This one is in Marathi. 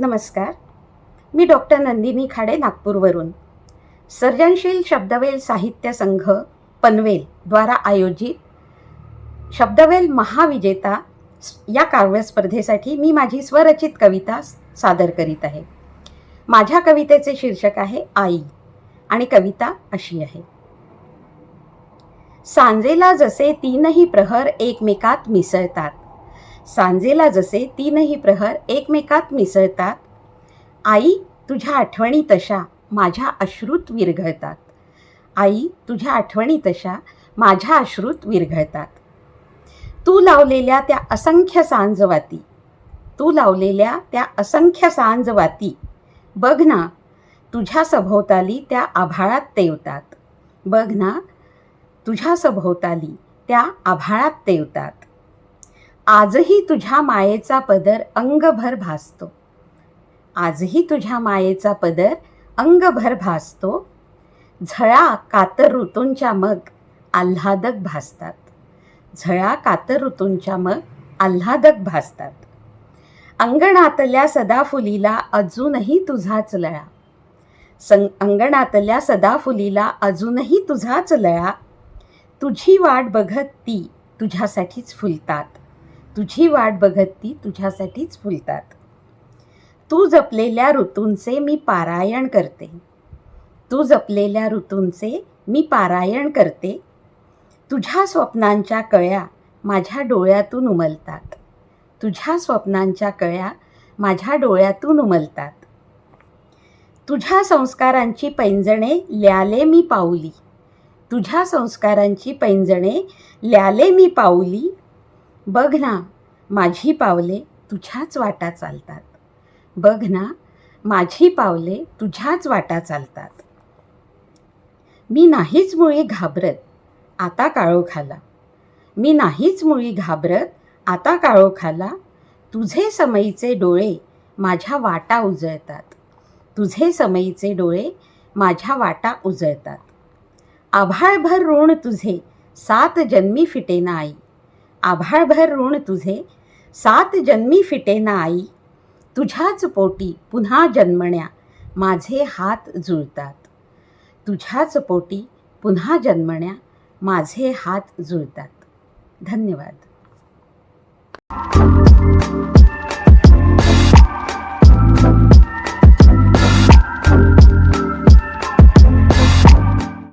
नमस्कार. मी डॉक्टर नंदिनी खाडे नागपूरवरून. सर्जनशील शब्दवेल साहित्य संघ पनवेल द्वारा आयोजित शब्दवेल महाविजेता या काव्यस्पर्धेसाठी मी माझी स्वरचित कविता सादर करीत आहे. माझ्या कवितेचे शीर्षक आहे आई आणि कविता अशी आहे. सांजेला जसे तीनही प्रहर एकमेकात मिसळतात. सांजेला जसे तीनही प्रहर एकमेकात मिसळतात. आई तुझ्या आठवणी तशा माझ्या अश्रूत विरघळतात. आई तुझ्या आठवणी तशा माझ्या अश्रूत विरघळतात. तू लावलेल्या त्या असंख्य सांजवाती. तू लावलेल्या त्या असंख्य सांजवाती. बघ ना तुझ्या सभोवताली त्या आभाळात तेवतात. बघ ना तुझ्या सभोवताली त्या आभाळात तेवतात. आजही तुझ्या मायेचा पदर अंगभर भासतो. आजही तुझ्या मायेचा पदर अंगभर भासतो. झळा कातर ऋतूंच्या मग आल्हादक भासतात. झळा कातर ऋतूंच्या मग आल्हादक भासतात. अंगणातल्या सदाफुलीला अजूनही तुझाच लळा. सं अंगणातल्या सदाफुलीला अजूनही तुझाच लळा. तुझी वाट बघत ती तुझ्यासाठीच फुलतात. तुझी वाट बघत ती तुझ्यासाठीच फुलतात. तू जपलेल्या ऋतूंचे मी पारायण करते. तू जपलेल्या ऋतूंचे मी पारायण करते. तुझ्या स्वप्नांच्या कळ्या माझ्या डोळ्यातून उमलतात. तुझ्या स्वप्नांच्या कळ्या माझ्या डोळ्यातून उमलतात. तुझ्या संस्कारांची पैंजणे ल्याले मी पाऊली. तुझ्या संस्कारांची पैंजणे ल्याले मी पाऊली. बघ ना माझी पावले तुझ्याच वाटा चालतात. बघ ना माझी पावले तुझ्याच वाटा चालतात. मी नाहीच मुळी घाबरत आता काळोखाला मी नाहीच मुळी घाबरत आता काळोखाला तुझे समयीचे डोळे माझ्या वाटा उजळतात. तुझे समयीचे डोळे माझ्या वाटा उजळतात. आभाळभर ऋण तुझे सात जन्मी फिटेना आई. आभाळभर ऋण तुझे. सात जन्मी फिटेना आई तुझ्याच पोटी पुन्हा जन्मण्या माझे हात जुळतात. तुझ्याच पोटी पुन्हा जन्मण्या माझे हात जुळतात. धन्यवाद.